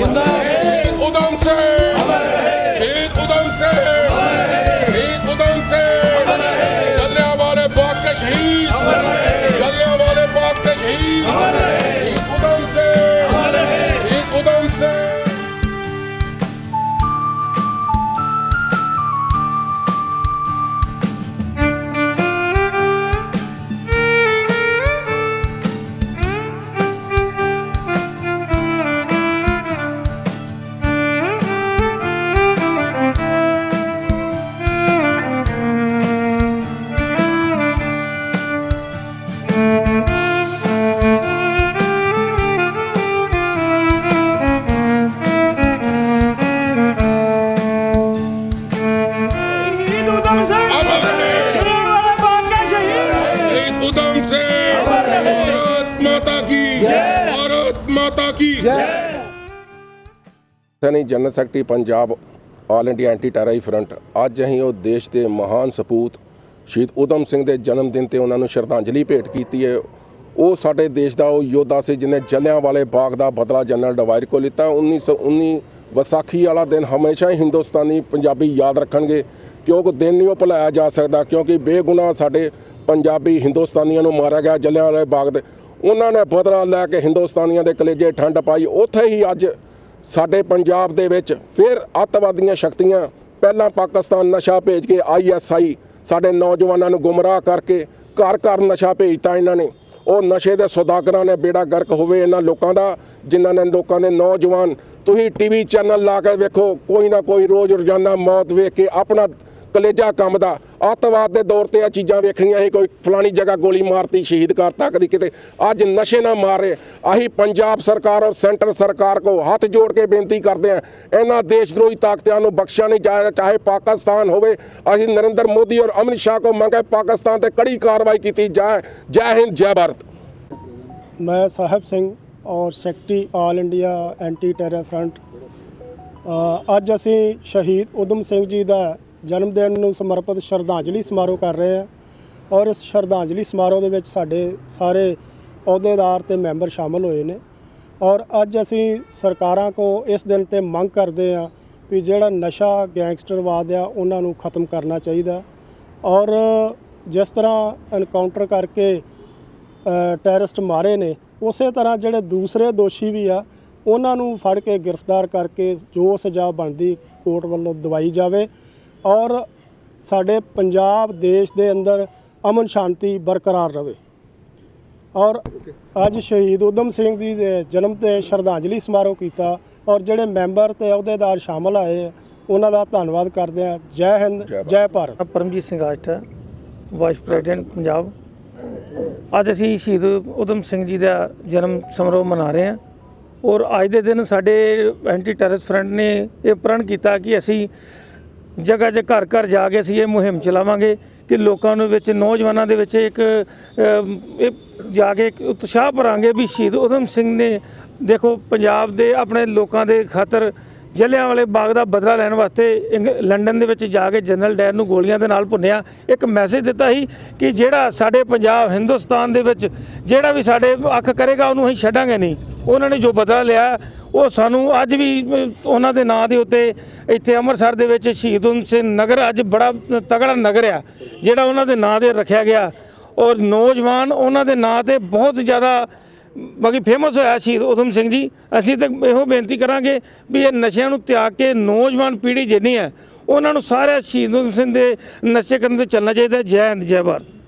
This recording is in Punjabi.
Yeah. Saini general secretary Punjab all India anti terror front ਅੱਜ ਅਸੀਂ ਉਹ ਦੇਸ਼ ਦੇ ਮਹਾਨ ਸਪੂਤ ਸ਼ਹੀਦ ਉਦਮ ਸਿੰਘ ਦੇ ਜਨਮ ਦਿਨ ਤੇ ਉਹਨਾਂ ਨੂੰ ਸ਼ਰਧਾਂਜਲੀ ਭੇਟ ਕੀਤੀ ਹੈ ਉਹ ਸਾਡੇ ਦੇਸ਼ ਦਾ ਉਹ ਯੋਧਾ ਸੀ ਜਿਹਨੇ ਜਲਿਆਂ ਵਾਲੇ ਬਾਗ ਦਾ ਬਦਲਾ ਜਨਰਲ ਡਵਾਇਰ ਕੋਲ ਲਿੱਤਾ। 1919 ਵਿਸਾਖੀ ਵਾਲਾ ਦਿਨ ਹਮੇਸ਼ਾ ਹੀ ਹਿੰਦੁਸਤਾਨੀ ਪੰਜਾਬੀ ਯਾਦ ਰੱਖਣਗੇ। ਕਿਉਂਕਿ ਦਿਨ ਨਹੀਂ ਉਹ ਭੁਲਾਇਆ ਜਾ ਸਕਦਾ, ਕਿਉਂਕਿ ਬੇਗੁਨਾਹ ਸਾਡੇ ਪੰਜਾਬੀ ਹਿੰਦੁਸਤਾਨੀਆਂ ਨੂੰ ਮਾਰਿਆ ਗਿਆ ਜਲਿਆਂ ਵਾਲੇ ਬਾਗ ਦੇ ਉਹਨਾਂ ਨੇ ਬਦਲਾ ਲੈ ਕੇ ਹਿੰਦੁਸਤਾਨੀਆਂ ਦੇ ਕਲੇਜੇ ਠੰਡ ਪਾਈ। ਉੱਥੇ ਹੀ ਅੱਜ ਸਾਡੇ ਪੰਜਾਬ ਦੇ ਵਿੱਚ ਫਿਰ ਅੱਤਵਾਦੀਆਂ ਸ਼ਕਤੀਆਂ, ਪਹਿਲਾਂ ਪਾਕਿਸਤਾਨ ਨਸ਼ਾ ਭੇਜ ਕੇ ਆਈਐਸਆਈ ਸਾਡੇ ਨੌਜਵਾਨਾਂ ਨੂੰ ਗੁੰਮਰਾਹ ਕਰਕੇ ਘਰ ਘਰ ਨਸ਼ਾ ਭੇਜਤਾ ਇਹਨਾਂ ਨੇ। ਉਹ ਨਸ਼ੇ ਦੇ ਸੌਦਾਗਰਾਂ ਨੇ ਬੇੜਾ ਗਰਕ ਹੋਵੇ ਇਹਨਾਂ ਲੋਕਾਂ ਦਾ, ਜਿਨ੍ਹਾਂ ਨੇ ਲੋਕਾਂ ਦੇ ਨੌਜਵਾਨ, ਤੁਸੀਂ ਟੀਵੀ ਚੈਨਲ ਲਾ ਕੇ ਵੇਖੋ, ਕੋਈ ਨਾ ਕੋਈ ਰੋਜ਼ ਰੋਜ਼ਾਨਾ ਮੌਤ ਵੇਖ ਕੇ ਆਪਣਾ ਕਲੇਜਾ ਕੰਮ ਦਾ। ਅੱਤਵਾਦ ਦੇ ਦੌਰ ਤੇ ਆ ਚੀਜ਼ਾਂ ਵੇਖਣੀਆਂ ਸੀ, ਕੋਈ ਫਲਾਣੀ ਜਗ੍ਹਾ ਗੋਲੀ ਮਾਰਤੀ, ਸ਼ਹੀਦ ਕਰਤਾ ਕਦੀ ਕਿਤੇ। ਅੱਜ ਨਸ਼ੇ ਨਾ ਮਾਰ ਰਹੇ। ਆਹੀ ਪੰਜਾਬ ਸਰਕਾਰ ਔਰ ਸੈਂਟਰ ਸਰਕਾਰ ਕੋ ਹੱਥ ਜੋੜ ਕੇ ਬੇਨਤੀ ਕਰਦੇ ਆ, ਇਹਨਾਂ ਦੇਸ਼ ਦਰੋਹੀ ਤਾਕਤਾਂ ਨੂੰ ਬਖਸ਼ਿਆ ਨਹੀਂ ਜਾਏਗਾ ਚਾਹੇ ਪਾਕਿਸਤਾਨ ਹੋਵੇ। ਅਸੀਂ ਨਰਿੰਦਰ ਮੋਦੀ ਔਰ ਅਮਿਤ ਸ਼ਾਹ ਕੋ ਮੰਗੇ ਪਾਕਿਸਤਾਨ ਤੇ ਕੜੀ ਕਾਰਵਾਈ ਕੀਤੀ ਜਾਏ। ਜੈ ਹਿੰਦ, ਜੈ ਭਾਰਤ। ਮੈਂ ਸਾਹਿਬ ਸਿੰਘ ਔਰ secretary all India anti terror front. ਅੱਜ ਅਸੀਂ ਸ਼ਹੀਦ ਉਦਮ ਸਿੰਘ ਜੀ ਦਾ ਜਨਮ ਦਿਨ ਨੂੰ ਸਮਰਪਿਤ ਸ਼ਰਧਾਂਜਲੀ ਸਮਾਰੋਹ ਕਰ ਰਹੇ ਹਾਂ ਔਰ ਇਸ ਸ਼ਰਧਾਂਜਲੀ ਸਮਾਰੋਹ ਦੇ ਵਿੱਚ ਸਾਡੇ ਸਾਰੇ ਅਹੁਦੇਦਾਰ ਤੇ ਮੈਂਬਰ ਸ਼ਾਮਲ ਹੋਏ ਨੇ ਔਰ ਅੱਜ ਅਸੀਂ ਸਰਕਾਰਾਂ ਕੋ ਇਸ ਦਿਨ ਤੇ ਮੰਗ ਕਰਦੇ ਹਾਂ ਵੀ ਜਿਹੜਾ ਨਸ਼ਾ ਗੈਂਗਸਟਰਵਾਦ ਆ ਉਹਨਾਂ ਨੂੰ ਖਤਮ ਕਰਨਾ ਚਾਹੀਦਾ ਔਰ ਜਿਸ ਤਰ੍ਹਾਂ ਐਨਕਾਊਂਟਰ ਕਰਕੇ ਅ, ਟੈਰਰਿਸਟ ਮਾਰੇ ਨੇ ਉਸੇ ਤਰ੍ਹਾਂ ਜਿਹੜੇ ਦੂਸਰੇ ਦੋਸ਼ੀ ਵੀ ਆ ਉਹਨਾਂ ਨੂੰ ਫੜ ਕੇ ਗ੍ਰਿਫਤਾਰ ਕਰਕੇ ਜੋ ਸਜ਼ਾ ਬਣਦੀ ਕੋਰਟ ਵੱਲੋਂ ਦਵਾਈ ਜਾਵੇ ਔਰ ਸਾਡੇ ਪੰਜਾਬ ਦੇਸ਼ ਦੇ ਅੰਦਰ ਅਮਨ ਸ਼ਾਂਤੀ ਬਰਕਰਾਰ ਰਵੇ। ਔਰ ਅੱਜ ਸ਼ਹੀਦ ਉਦਮ ਸਿੰਘ ਜੀ ਦੇ ਜਨਮ ਤੇ ਸ਼ਰਧਾਂਜਲੀ ਸਮਾਰੋਹ ਕੀਤਾ ਔਰ ਜਿਹੜੇ ਮੈਂਬਰ ਤੇ ਅਹੁਦੇਦਾਰ ਸ਼ਾਮਲ ਆਏ ਉਹਨਾਂ ਦਾ ਧੰਨਵਾਦ ਕਰਦੇ ਆ ਜੈ ਹਿੰਦ ਜੈ ਭਾਰਤ। ਜੈ Bharat. Paramjit Singh Asta vice president Punjab. ਅੱਜ ਅਸੀਂ ਸ਼ਹੀਦ ਉਦਮ ਸਿੰਘ ਜੀ ਦਾ ਜਨਮ ਸਮਾਰੋਹ ਮਨਾ ਰਹੇ ਹਾਂ ਔਰ ਅੱਜ ਦੇ ਦਿਨ ਸਾਡੇ ਐਂਟੀ ਟੈਰਰਿਸਟ ਫਰੰਟ ਨੇ ਇਹ ਪ੍ਰਣ ਕੀਤਾ ਕਿ ਅਸੀਂ ਜਗ੍ਹਾ 'ਚ ਘਰ ਘਰ ਜਾ ਕੇ ਅਸੀਂ ਇਹ ਮੁਹਿੰਮ ਚਲਾਵਾਂਗੇ ਕਿ ਲੋਕਾਂ ਨੂੰ ਵਿੱਚ ਨੌਜਵਾਨਾਂ ਦੇ ਵਿੱਚ ਇੱਕ ਅਮ, ਇਹ ਜਾ ਕੇ ਇੱਕ ਉਤਸ਼ਾਹ ਭਰਾਂਗੇ ਵੀ ਸ਼ਹੀਦ ਉਦਮ ਸਿੰਘ ਨੇ ਦੇਖੋ ਪੰਜਾਬ ਦੇ ਆਪਣੇ ਲੋਕਾਂ ਦੇ ਖਾਤਰ ਜਲਿਆਂ ਵਾਲੇ ਬਾਗ ਦਾ ਬਦਲਾ ਲੈਣ ਵਾਸਤੇ ਇੰਗ- ਲੰਡਨ ਦੇ ਵਿੱਚ ਜਾ ਕੇ ਜਨਰਲ ਡਾਇਰ ਨੂੰ ਗੋਲੀਆਂ ਦੇ ਨਾਲ ਭੁੰਨਿਆ। ਇੱਕ ਮੈਸੇਜ ਦਿੱਤਾ ਸੀ ਕਿ ਜਿਹੜਾ ਸਾਡੇ ਪੰਜਾਬ ਹਿੰਦੁਸਤਾਨ ਦੇ ਵਿੱਚ ਜਿਹੜਾ ਵੀ ਸਾਡੇ ਅੱਖ ਕਰੇਗਾ ਉਹਨੂੰ ਅਸੀਂ ਛੱਡਾਂਗੇ ਨਹੀਂ। ਉਹਨਾਂ ਨੇ ਜੋ ਬਦਲਾ ਲਿਆ ਉਹ ਸਾਨੂੰ ਅੱਜ ਵੀ ਉਹਨਾਂ ਦੇ ਨਾਂ ਦੇ ਉੱਤੇ ਇੱਥੇ ਅੰਮ੍ਰਿਤਸਰ ਦੇ ਵਿੱਚ ਸ਼ਹੀਦ ਉਦਮ ਸਿੰਘ ਨਗਰ ਅੱਜ ਬੜਾ ਤਗੜਾ ਨਗਰ ਆ, ਜਿਹੜਾ ਉਹਨਾਂ ਦੇ ਨਾਂ ਦੇ ਰੱਖਿਆ ਗਿਆ। ਔਰ ਨੌਜਵਾਨ ਉਹਨਾਂ ਦੇ ਨਾਂ ਤੇ ਬਹੁਤ ਜ਼ਿਆਦਾ ਬਾਕੀ ਫੇਮਸ ਹੋਇਆ ਸ਼ਹੀਦ ਉਦਮ ਸਿੰਘ ਜੀ। ਅਸੀਂ ਤਾਂ ਇਹੋ ਬੇਨਤੀ ਕਰਾਂਗੇ ਵੀ ਇਹ ਨਸ਼ਿਆਂ ਨੂੰ ਤਿਆਗ ਕੇ ਨੌਜਵਾਨ ਪੀੜ੍ਹੀ ਜਿੰਨੀ ਹੈ, ਉਹਨਾਂ ਨੂੰ ਸਾਰੇ ਸ਼ਹੀਦ ਉਦਮ ਸਿੰਘ ਦੇ ਨਸ਼ੇ ਕਰਨ ਤੇ ਚੱਲਣਾ ਚਾਹੀਦਾ ਜੈ ਹਿੰਦ, ਜੈ ਭਾਰਤ।